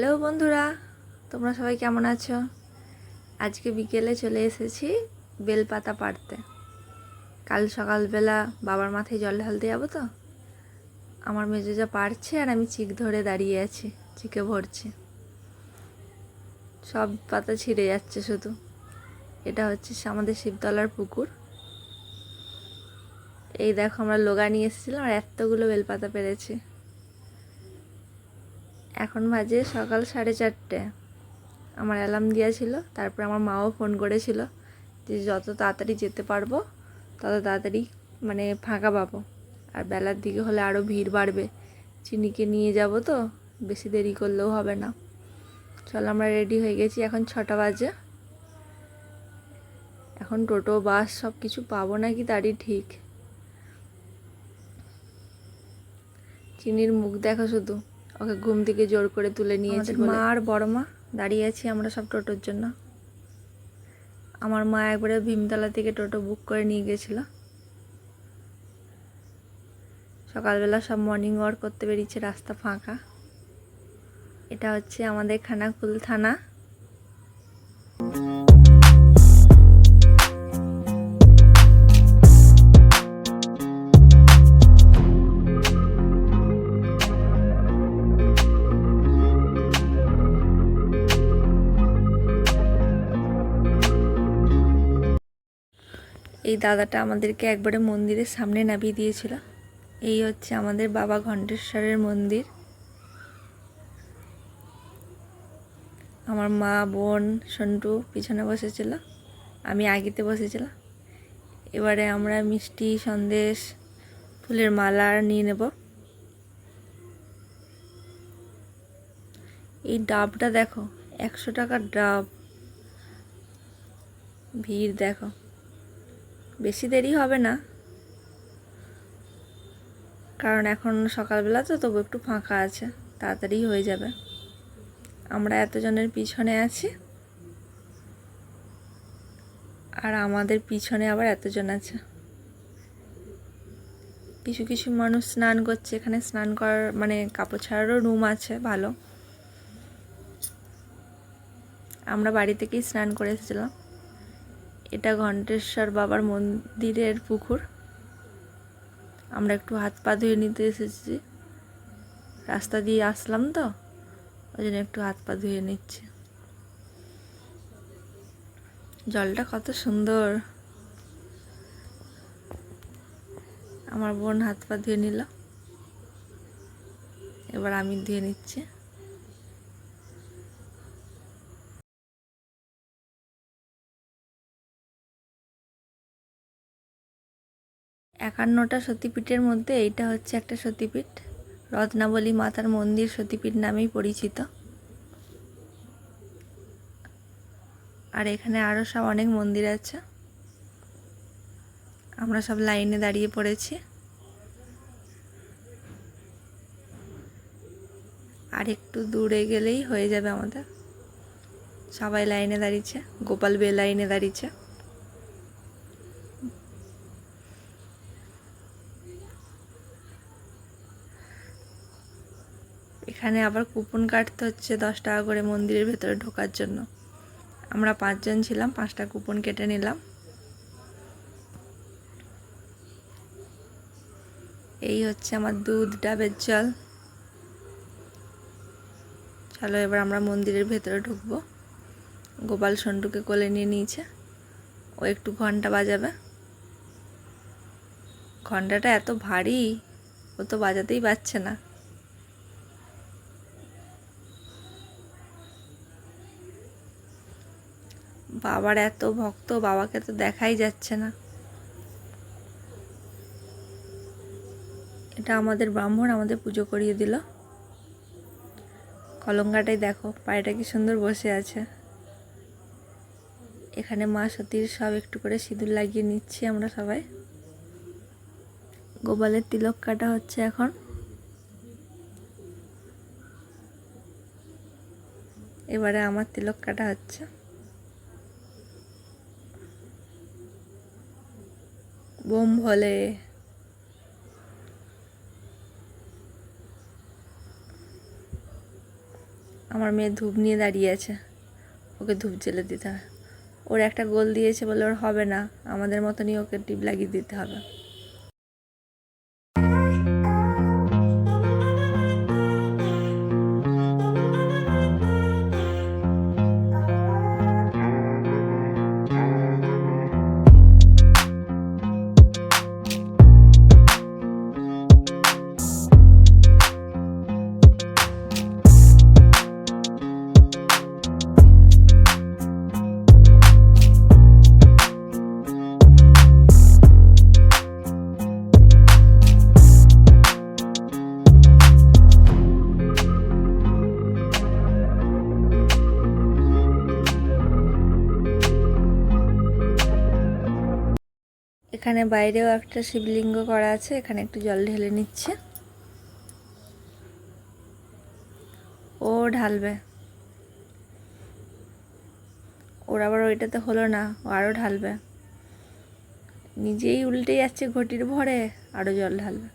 Hello বন্ধুরা, তোমরা সবাই কেমন আছো? আজকে বিকেলে চলে এসেছি বেলপাতা পাড়তে। কাল সকালবেলা বাবার মাথায় জল ঢালতে যাব তো? আমার মেজোজা পারছে আর আমি চিক ধরে দাঁড়িয়ে আছি, চিকে ভরছি। সব পাতা ছিঁড়ে যাচ্ছে শুধু। এটা হচ্ছে আমাদের শিবতলার পুকুর। এই দেখো আমরা লোগা নিয়ে এসেছিলাম আর এতগুলো বেলপাতা পেরেছি। এখন বাজে সকাল সাড়ে চারটে। আমার অ্যালার্ম দেওয়া ছিল তারপরে আমার মাও ফোন করেছিল যে যত তাড়াতাড়ি যেতে পারব, তত তাড়াতাড়ি মানে ফাঁকা পাবো। আর বেলার দিকে হলে আরও ভিড় বাড়বে। চিনিকে নিয়ে যাব তো, বেশি দেরি করলেও হবে না। চল আমরা রেডি হয়ে গেছি, এখন ছটা বাজে। এখন টোটো, বাস সব কিছু পাবো নাকি তারই ঠিক? চিনির মুখ দেখো শুধু। ওকে ঘুম থেকে জোর করে তুলে নিয়েছি মা আর বড় মা দাঁড়িয়ে আছি আমরা সব টোটোর জন্য। আমার মা একবারে ভীমতলা থেকে টোটো বুক করে নিয়ে গেছিল। সকালবেলা সব মর্নিং ওয়াক করতে বেরিয়েছে রাস্তা ফাঁকা। এটা হচ্ছে আমাদের খানাকুল থানা। এই দাদাটা আমাদেরকে একবারে মন্দিরের সামনে নামিয়ে দিয়েছিল। এই হচ্ছে আমাদের বাবা ঘণ্টেশ্বরের মন্দির। আমার মা, বোন, সন্টু পিছনে বসেছিল, আমি আগেতে বসেছিলাম এবারে আমরা মিষ্টি, সন্দেশ, ফুলের মালা নিয়ে নেব। এই ডাবটা দেখো, একশো টাকার ডাব। ভিড় দেখো। বেশি দেরি হবে না। কারণ এখন সকালবেলা তো, তবু একটু ফাঁকা আছে, তাড়াতাড়ি হয়ে যাবে। আমরা এতজনের পিছনে আছি। আর আমাদের পিছনে আবার এতজন আছে। কিছু কিছু মানুষ স্নান করছে, এখানে স্নান করার মানে কাপড় ছাড়ারও রুম আছে, ভালো। আমরা বাড়ি থেকেই স্নান করে এসেছিলাম। এটা ঘণ্টেশ্বর বাবার মন্দিরের পুকুর। আমরা একটু হাত পা ধুয়ে নিতে এসেছি। রাস্তা দিয়ে আসলাম তো, ওই জন্য একটু হাত পা ধুয়ে নিচ্ছি। জলটা কত সুন্দর। আমার বোন হাত পা ধুয়ে নিল। এবার আমি ধুয়ে নিচ্ছি। একান্নটা সতীপীঠের মধ্যে এইটা হচ্ছে একটা সতীপীঠ। রত্নাবলী মাতার মন্দির সতীপীঠ নামেই পরিচিত। আর এখানে আরও সব অনেক মন্দির আছে। আমরা সব লাইনে দাঁড়িয়ে পড়েছি। আর একটু দূরে গেলেই হয়ে যাবে আমাদের। সবাই লাইনে দাঁড়িয়েছে। গোপাল বে লাইনে দাঁড়িয়েছে। এখানে আবার কুপন কাটতে হচ্ছে দশ টাকা করে মন্দিরের ভেতরে ঢোকার জন্য। আমরা পাঁচজন ছিলাম, পাঁচটা কুপন কেটে নিলাম। এই হচ্ছে আমার দুধ, ডাবের জল। চলো এবার আমরা মন্দিরের ভেতরে ঢুকবো। গোপাল সন্টুকে কোলে নিয়ে নিয়েছে। ও একটু ঘণ্টা বাজাবে। ঘন্টাটা এত ভারী, ও তো বাজাতেই পারছে না। বাবার এত ভক্ত, বাবাকে তো দেখাই যাচ্ছে না। এটা আমাদের ব্রাহ্মণ, আমাদের পুজো করিয়ে দিল। কলঙ্গাটাই দেখো, পায়েটা কি সুন্দর বসে আছে। এখানে মা সতীর সব একটু করে সিঁদুর লাগিয়ে নিচ্ছি আমরা সবাই। গোপালের তিলক কাটা হচ্ছে এখন। এবারে আমার তিলক কাটা হচ্ছে। বোম ভোলে আমার মেয়ে ধূপ নিয়ে দাঁড়িয়ে আছে। ওকে ধূপ জেলে দিতে হবে ওর একটা গোল দিয়েছে বলে ওর হবে না। আমাদের মতনই ওকে টিপ লাগিয়ে দিতে হবে। এখানে বাইরেও একটা শিবলিঙ্গ করা আছে, এখানে একটু জল ঢেলে নিচ্ছে। ও ঢালবে। ওর আবার ওইটাতে হলো না, ও আরও ঢালবে। নিজেই উল্টে যাচ্ছে ঘটির ভরে আরও জল ঢালবে।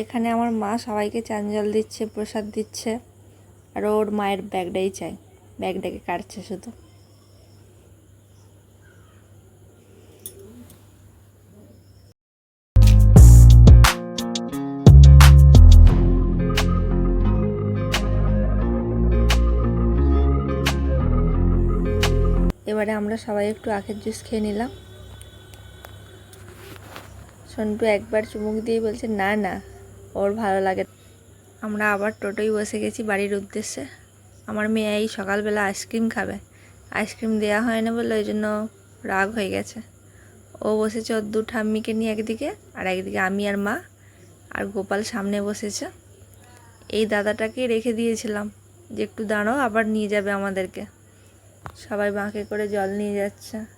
এখানে আমার মা সবাইকে চান জল দিচ্ছে, প্রসাদ দিচ্ছে, আর ওর মায়ের ব্যাগটাই চাই। ব্যাগটাকে কাটছে শুধু। এবারে আমরা সবাই একটু আখের জুস খেয়ে নিলাম। সন্টু একবার চুমুক দিয়ে বলছে, না না। ওর ভালো লাগে। আমরা আবার টোটোয় বসে গেছি বাড়ির উদ্দেশ্যে। আমার মেয়ে এই সকালবেলা আইসক্রিম খাবে। আইসক্রিম দেওয়া হয় না বলে ওই জন্য রাগ হয়ে গেছে। ও বসেছে ওর দু ঠাম্মিকে নিয়ে একদিকে আর একদিকে আমি আর মা আর গোপাল সামনে বসেছে। এই দাদাটাকে রেখে দিয়েছিলাম যে একটু দাঁড়াও, আবার নিয়ে যাবে আমাদেরকে। সবাই বাঁকে করে জল নিয়ে যাচ্ছে।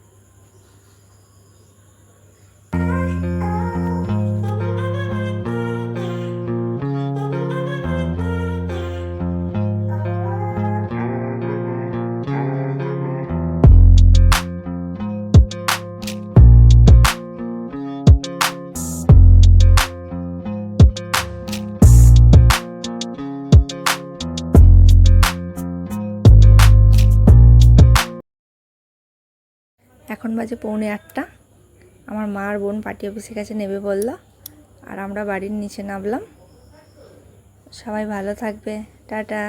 এখন বাজে পৌনে আটটা আমার মা আর বোন পার্টি অফিসের কাছে নেবে বলল। আর আমরা বাড়ির নিচে নামলাম। সবাই ভালো থাকবে। টাটা।